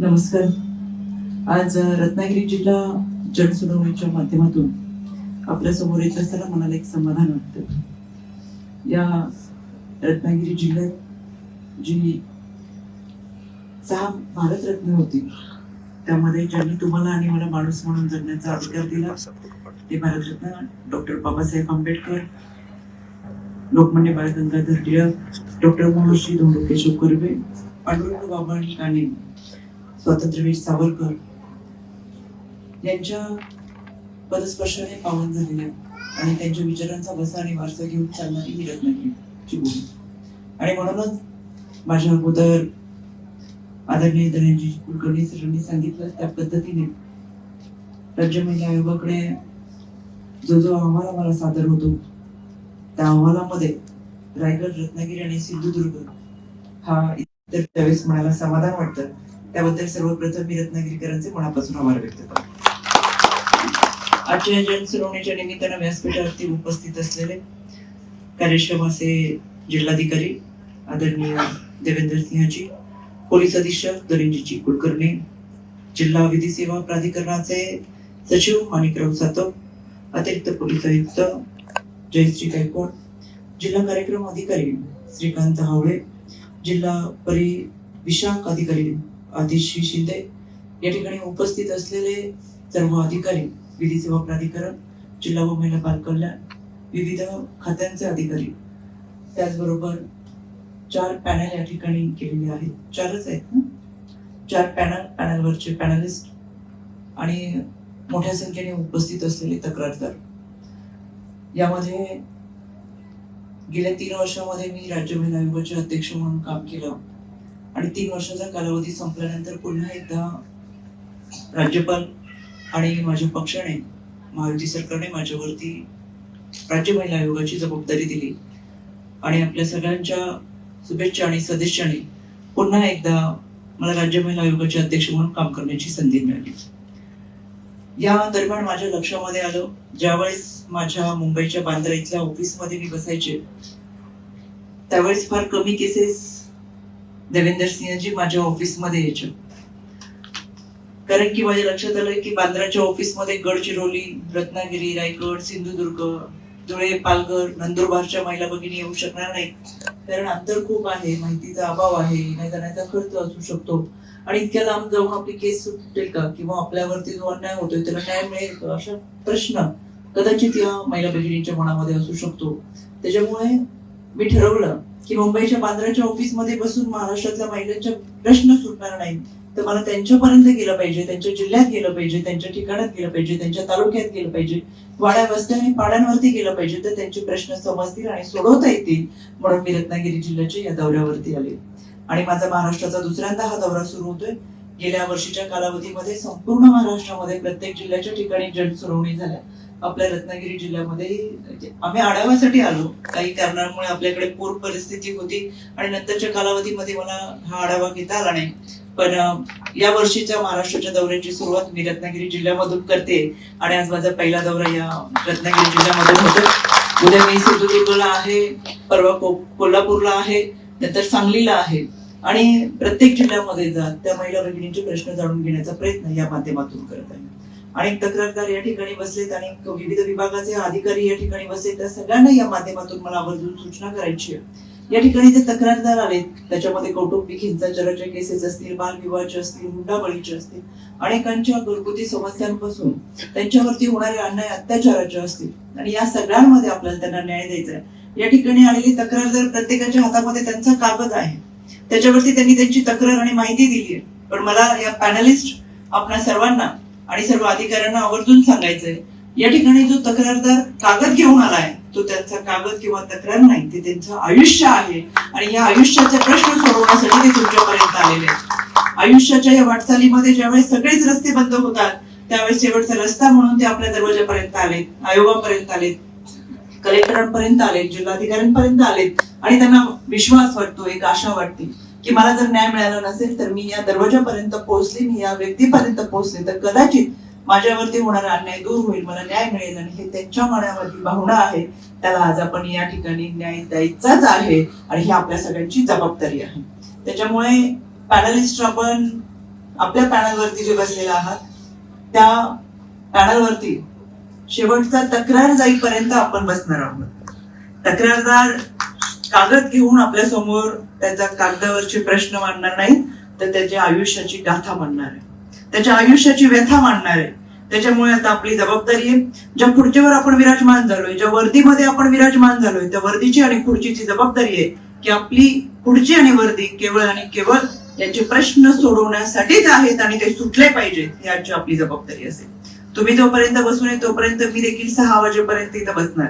नमस्कार. आज रत्नागिरी जिल्हा जनसुनावणीच्या माध्यमातून आपल्यासमोर येत असताना मनाला एक समाधान वाटतं. या रत्नागिरी जिल्ह्यात जी सहा भारतरत्न होती त्यामध्ये ज्यांनी तुम्हाला आणि मला माणूस म्हणून जगण्याचा अधिकार दिला ते भारतरत्न डॉक्टर बाबासाहेब आंबेडकर लोकमान्य बाळ गंगाधर टिळक डॉक्टर महर्षी धोंडो केशव कर्वे पांडुरंग बाबा काने स्वातंत्र्यवीर सावरकर यांच्या पदस्पर्शाने पावन झालेल्या आणि त्यांच्या विचारांचा वसा आणि वारसा घेऊन चालणारी ही रत्नागिरीची भूमी. आणि म्हणूनच माझ्या अगोदर आदरणीय धनंजय कुलकर्णी सरांनी सांगितलं त्या पद्धतीने राज्य महिला आयोगाकडे जो जो अहवाल आम्हाला सादर होतो त्या अहवालामध्ये रायगड रत्नागिरी आणि सिंधुदुर्ग हा इतर त्यावेळेस म्हणायला समाधान वाटतं. त्याबद्दल सर्वप्रथम मी रत्नागिरीकरांचे मनापासून आभार व्यक्त करतो. आजच्या जनसुनावणीच्या निमित्तानं व्यासपीठावरती उपस्थित असलेले कार्यक्षम असे जिल्हाधिकारी आदरणीय देवेंद्र सिंहजी पोलीस अधीक्षक धनंजयजी कुलकर्णी जिल्हा विधी सेवा प्राधिकरणाचे सचिव माणिकराव सातव अतिरिक्त पोलीस आयुक्त जयश्री गायकवाड जिल्हा कार्यक्रम अधिकारी श्रीकांत हावळे जिल्हा परिविशाख अधिकारी आदिशी शिंदे या ठिकाणी उपस्थित असलेले सर्व अधिकारी विधी सेवा प्राधिकरण जिल्हा व महिला बाल कल्याण विविध खात्यांचे अधिकारी त्याचबरोबर चार पॅनल या ठिकाणी केलेले आहेत. चारच आहेत चार पॅनल पॅनलवरचे पॅनलिस्ट आणि मोठ्या संख्येने उपस्थित असलेले तक्रारदार. यामध्ये गेल्या तीन वर्षामध्ये मी राज्य महिला आयोगाचे अध्यक्ष म्हणून काम केलं. आणि तीन वर्षाचा कालावधी संपल्यानंतर पुन्हा एकदा राज्यपाल आणि माझ्या पक्षाने महायुती सरकारने माझ्यावरती राज्य महिला आयोगाची जबाबदारी दिली. आणि आपल्या सगळ्यांच्या शुभेच्छा आणि सदिच्छाने पुन्हा एकदा मला राज्य महिला आयोगाचे अध्यक्ष म्हणून काम करण्याची संधी मिळाली. या दरम्यान माझ्या लक्षामध्ये आलं ज्यावेळेस माझ्या मुंबईच्या बांद्रा इथल्या ऑफिसमध्ये मी बसायचे त्यावेळेस फार कमी केसेस देवेंदर सिंहजी माझ्या ऑफिसमध्ये यायचे. कारण की माझ्या लक्षात आलं की बांद्राच्या ऑफिसमध्ये गडचिरोली रत्नागिरी रायगड सिंधुदुर्ग धुळे पालघर नंदुरबारच्या महिला भगिनी येऊ शकणार नाही कारण अंतर खूप आहे माहितीचा अभाव आहे नाही जाण्याचा खर्च असू शकतो. आणि इतक्या लांब जाऊन आपली केस सुटेल का? किंवा आपल्यावरती जो अन्याय होतोय त्याला न्याय मिळेल का? अशा प्रश्न कदाचित या महिला भगिनींच्या मनामध्ये असू शकतो. त्याच्यामुळे मी ठरवलं की मुंबईच्या बांद्राच्या ऑफिसमध्ये बसून महाराष्ट्रातल्या महिलांच्या प्रश्न सुटणार नाही तर मला त्यांच्यापर्यंत गेलं पाहिजे त्यांच्या जिल्ह्यात गेलं पाहिजे त्यांच्या ठिकाणात गेलं पाहिजे त्यांच्या तालुक्यात गेलं पाहिजे वाड्या वस्त्या आणि पाड्यांवरती गेलं पाहिजे तर त्यांचे प्रश्न समजतील आणि सोडवता येतील म्हणून मी रत्नागिरी जिल्ह्याच्या या दौऱ्यावरती आले. आणि माझा महाराष्ट्राचा दुसऱ्यांदा हा दौरा सुरू होतोय. गेल्या वर्षीच्या कालावधीमध्ये संपूर्ण महाराष्ट्रामध्ये प्रत्येक जिल्ह्याच्या ठिकाणी जनसुनावणी झाल्या. आपल्या रत्नागिरी जिल्ह्यामध्ये. म्हणजे आम्ही आढाव्यासाठी आलो. काही कारणांमुळे आपल्याकडे पूर परिस्थिती होती आणि नंतरच्या कालावधीमध्ये मला हा आढावा घेता आला नाही. पण या वर्षीच्या महाराष्ट्राच्या दौऱ्याची सुरुवात मी रत्नागिरी जिल्ह्यामधून करते आणि आज माझा पहिला दौरा या रत्नागिरी जिल्ह्यामधून होतो. उद्या मी सिंधुदुर्गला आहे परवा को- कोल्हापूरला आहे नंतर सांगलीला आहे आणि प्रत्येक जिल्ह्यामध्ये जात त्या महिला भगिनींचे प्रश्न जाणून घेण्याचा प्रयत्न या माध्यमातून करत आहे. अनेक तक्रारदार या ठिकाणी बसलेत आणि विविध विभागाचे अधिकारी या ठिकाणी बसलेत. त्या सगळ्यांना या माध्यमातून मला आवर्जून सूचना करायची आहे. या ठिकाणी जे तक्रारदार आलेत त्याच्यामध्ये कौटुंबिक हिंसाचाराच्या केसेस असतील बालविवाहाचे असतील हुंडाबळीचे असतील अनेकांच्या घरगुती समस्यांपासून त्यांच्यावरती होणारे अन्याय अत्याचाराचे असतील. आणि या सगळ्यांमध्ये आपल्याला त्यांना न्याय द्यायचा आहे. या ठिकाणी आलेली तक्रारदार प्रत्येकाच्या हातामध्ये त्यांचा कागद आहे. त्याच्यावरती त्यांनी त्यांची तक्रार आणि माहिती दिली आहे. पण मला या पॅनलिस्ट आपल्या सर्वांना आणि सर्व अधिकाऱ्यांना आवर्जून सांगायचंय या ठिकाणी जो तक्रारदार कागद घेऊन आलाय तो त्यांचा कागद किंवा तक्रार नाही ते त्यांचं आयुष्य आहे. आणि या आयुष्याचे प्रश्न सोडवण्यासाठी ते तुमच्यापर्यंत आलेले आहेत. आयुष्याच्या या वाटचालीमध्ये ज्यावेळेस सगळेच रस्ते बंद होतात त्यावेळेस शेवटचा रस्ता म्हणून ते आपल्या दरवाजापर्यंत आले आयोगापर्यंत आले कलेक्टरांपर्यंत आले जिल्हाधिकाऱ्यांपर्यंत आलेत. आणि त्यांना विश्वास वाटतो एक आशा वाटते. की मला जर न्याय मिळाला नसेल तर मी या दरवाजापर्यंत पोहोचले मी या व्यक्तीपर्यंत पोहोचले तर कदाचित माझ्यावरती होणारा अन्याय दूर होईल मला न्याय मिळेल आणि हे त्यांच्या मनामधली भावना आहे. त्याला आज आपण या ठिकाणी न्याय द्यायचाच आहे आणि ही आपल्या सगळ्यांची जबाबदारी आहे. त्याच्यामुळे पॅनलिस्ट आपण आपल्या पॅनलवरती जे बसलेला आहात त्या पॅनलवरती शेवटचा तक्रार जाईपर्यंत आपण बसणार आहोत. तक्रारदार कागद घेऊन आपल्यासमोर त्याचा कागदावरचे प्रश्न मांडणार नाही तर त्याच्या आयुष्याची गाथा मांडणार आहे. त्याच्या आयुष्याची व्यथा मांडणार आहे. त्याच्यामुळे आता आपली जबाबदारी आहे. ज्या खुर्चीवर आपण विराजमान झालोय ज्या वर्दीमध्ये आपण विराजमान झालोय त्या वर्दीची आणि खुर्चीची जबाबदारी आहे की आपली खुर्ची आणि वर्दी केवळ आणि केवळ याचे प्रश्न सोडवण्यासाठीच आहेत आणि ते सुटले पाहिजेत ही आजची आपली जबाबदारी असेल. तुम्ही जोपर्यंत बसून तोपर्यंत मी देखील सहा वाजेपर्यंत इथं बसणार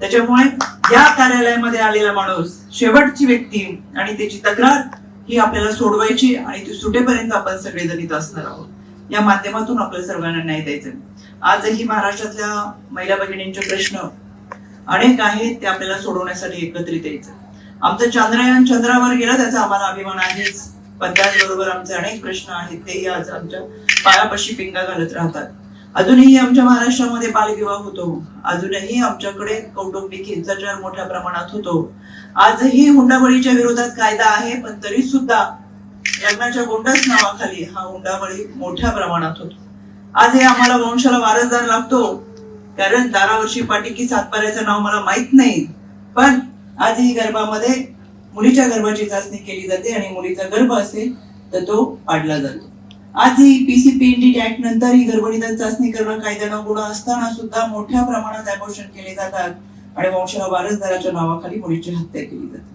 त्याच्यामुळे या कार्यालयामध्ये आलेला माणूस शेवटची व्यक्ती आणि त्याची तक्रार ही आपल्याला सोडवायची आणि ती सुटेपर्यंत आपण सगळेजण इथं असणार आहोत. या माध्यमातून आपल्या सर्वांना न्याय द्यायचा आजही महाराष्ट्रातल्या महिला भगिनींचे प्रश्न अनेक आहेत ते आपल्याला सोडवण्यासाठी एकत्रित यायचं. आमचं चंद्रयान चंद्रावर गेलं त्याचा आम्हाला अभिमान आहेच. पण त्याचबरोबर आमचे अनेक प्रश्न आहेत तेही आज आमच्या पायापाशी पिंगा घालत राहतात. अजूनही आमच्या महाराष्ट्रामध्ये बालविवाह होतो. अजूनही आमच्याकडे कौटुंबिक हिंसाचार मोठ्या प्रमाणात होतो. आजही हुंडाबळीच्या विरोधात कायदा आहे पण तरी सुद्धा लग्नाच्या गोंडाच नावाखाली हा हुंडाबळी मोठ्या प्रमाणात होतो. आज हे आम्हाला वंशाला वारसदार लागतो. कारण दारा वर्षी पाटीकी सातपाऱ्याचं नाव मला माहीत नाही. पण आजही गर्भामध्ये मुलीच्या गर्भाची चाचणी केली जाते आणि मुलीचा गर्भ असेल तर तो पाडला जातो. आजही पीसीपीएनडी ऍक्ट नंतर ही गर्भनिदान चाचणी करणं कायद्यानं गुन्हा असताना सुद्धा मोठ्या प्रमाणात अबॉर्शन केले जातात. आणि वंशाला वारसदाराच्या नावाखाली मुलीची हत्या केली जाते.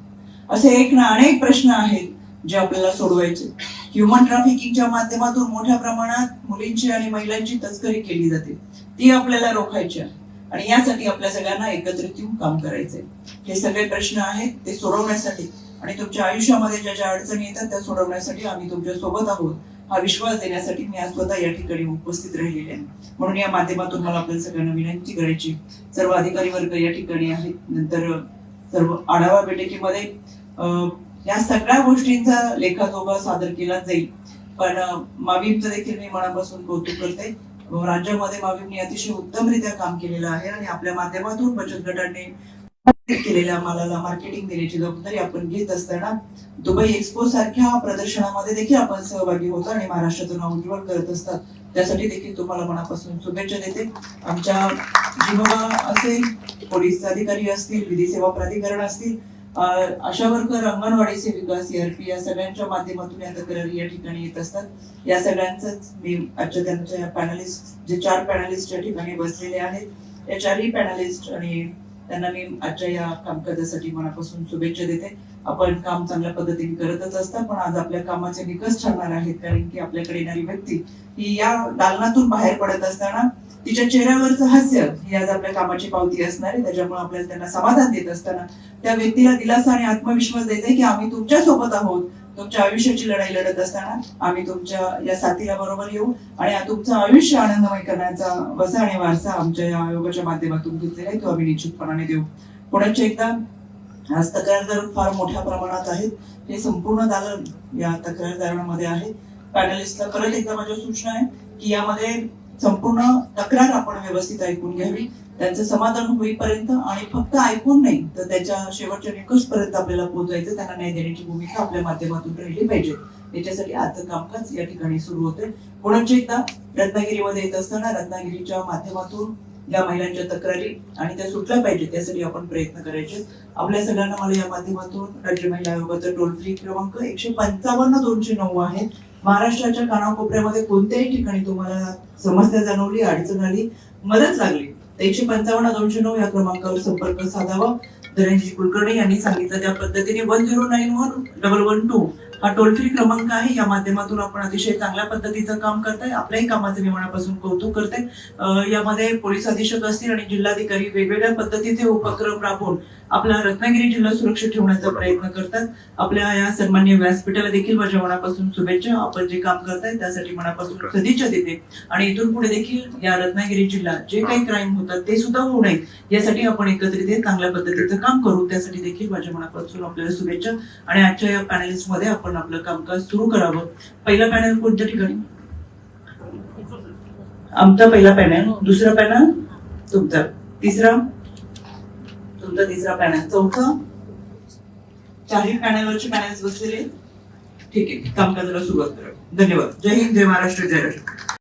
असे एक ना अनेक प्रश्न आहेत जे आपल्याला सोडवायचे. ह्युमन ट्राफिकिंगच्या माध्यमातून मोठ्या प्रमाणात मुलींची आणि महिलांची तस्करी केली जाते. ती आपल्याला रोखायची आहे. आणि यासाठी आपल्या सगळ्यांना एकत्रित येऊन काम करायचंय. हे सगळे प्रश्न आहेत ते सोडवण्यासाठी. आणि तुमच्या आयुष्यामध्ये ज्या ज्या अडचणी येतात त्या सोडवण्यासाठी आम्ही तुमच्यासोबत आहोत. हा विश्वास देण्यासाठी मी आज स्वतः या ठिकाणी उपस्थित राहिलेले आहे. म्हणून या माध्यमातून मला आपल्या सगळ्यांना विनंती करायची. सर्व अधिकारी वर्ग या ठिकाणी आहेत. नंतर सर्व आढावा बैठकीमध्ये अं, या सगळ्या गोष्टींचा लेखाजोखा सादर केला जाईल. पण मावीमचं देखील मी मनापासून कौतुक करते. राज्यामध्ये मावीमने अतिशय उत्तमरित्या काम केलेलं आहे आणि आपल्या माध्यमातून बचत गटांनी केलेल्या मालाला मार्केटिंग देण्याची जबाबदारी आपण घेत असताना दुबई एक्सपो सारख्या प्रदर्शनामध्ये देखील आपण सहभागी होतो आणि महाराष्ट्राचं नाव उज्ज्वल करत असतात. त्यासाठी देखील तुम्हाला मनापासून शुभेच्छा देते. आमच्या जिनोबा असेल पोलीस अधिकारी असतील विधी सेवा प्राधिकरण असतील अशा आशा वर्कर अंगणवाडी सेविका सीआरपी या सगळ्यांच्या माध्यमातून या तक्रारी या ठिकाणी येत असतात. या सगळ्यांचंच मी आजच्या त्यांच्या पॅनलिस्ट जे चार पॅनलिस्ट या ठिकाणी बसलेले आहेत. या चारही पॅनलिस्ट आणि त्यांना मी आजच्या या कामकाजासाठी मनापासून शुभेच्छा देते. आपण काम चांगल्या पद्धतीने करतच असता पण आज आपल्या कामाचे निकष ठरणार आहेत कारण की आपल्याकडे येणारी व्यक्ती ही या दालनातून बाहेर पडत असताना तिच्या चेहऱ्यावरचं हास्य ही आज आपल्या कामाची पावती असणार आहे. त्याच्यामुळे आपल्याला त्यांना समाधान देत असताना त्या व्यक्तीला दिलासा आणि आत्मविश्वास द्यायचा की आम्ही तुमच्यासोबत आहोत. तुमच्या आयुष्याची लढाई लढत असताना आम्ही तुमच्या या साथीला बरोबर येऊ आणि तुमचं आयुष्य आनंदमय करण्याचा वसा आणि वारसा आमच्या या आयोगाच्या माध्यमातून घेतलेला आहे तो आम्ही निश्चितपणाने देऊ. पुण्याचे एकदा आज तक्रारदार फार मोठ्या प्रमाणात आहेत. हे संपूर्ण दालन या तक्रारदारांमध्ये आहे. पॅनलिस्टला परत एकदा माझ्या सूचना आहे की यामध्ये संपूर्ण तक्रार आपण व्यवस्थित ऐकून घ्यावी. त्यांचं समाधान होईपर्यंत आणि फक्त ऐकून नाही तर त्याच्या शेवटच्या निकषपर्यंत आपल्याला पोहोचायचं त्यांना न्याय देण्याची भूमिका आपल्या माध्यमातून राहिली पाहिजे. याच्यासाठी आजचं कामकाज या ठिकाणी सुरू होते पुण्याचे एकदा रत्नागिरीमध्ये येत असताना रत्नागिरीच्या माध्यमातून या महिलांच्या तक्रारी आणि त्या सुटल्या पाहिजेत त्यासाठी आपण प्रयत्न करायचे. आपल्या सगळ्यांना मला या माध्यमातून राज्य महिला आयोगाचा टोल फ्री क्रमांक एकशे पंचावन्न दोनशे नऊ आहे. महाराष्ट्राच्या कानाकोपऱ्यामध्ये कोणत्याही ठिकाणी तुम्हाला समस्या जाणवली अडचण आली मदत लागली तर एकशे पंचावन्न दोनशे नऊ या क्रमांकावर संपर्क साधावा. धनंजय कुलकर्णी यांनी सांगितलं त्या पद्धतीने one zero nine one double one two हा टोल फ्री क्रमांक आहे. या माध्यमातून आपण अतिशय चांगल्या पद्धतीचं काम करताय. आपल्याही कामाचं मी मनापासून कौतुक करते यामध्ये पोलीस अधीक्षक असतील आणि जिल्हाधिकारी वेगवेगळ्या पद्धतीचे उपक्रम राबवून आपला रत्नागिरी जिल्हा सुरक्षित ठेवण्याचा प्रयत्न करतात. आपल्या या सन्मान्य व्यासपीठाला देखील माझ्या मनापासून शुभेच्छा. आपण जे काम करताय त्यासाठी मनापासून सदिच्छा देते. आणि इथून पुढे देखील या रत्नागिरी जिल्हा जे काही क्राईम होतात ते सुद्धा होऊ नये यासाठी आपण एकत्रित चांगल्या पद्धतीचं काम करू. त्यासाठी देखील माझ्या मनापासून आपल्याला शुभेच्छा. आणि आजच्या या पॅनलिस्टमध्ये आपण आपण आपलं कामकाज सुरू करावं. पहिला पॅनल कोणत्या ठिकाणी? आमचा पहिला पॅनल दुसरा पॅनल तुमचा. तिसरा? तुमचा तिसरा पॅनल. चौथा? चारही पॅनलवरचे पॅनल्स बसलेले ठीक आहे कामकाजाला सुरुवात करा धन्यवाद. जय हिंद जय महाराष्ट्र जय राष्ट्र.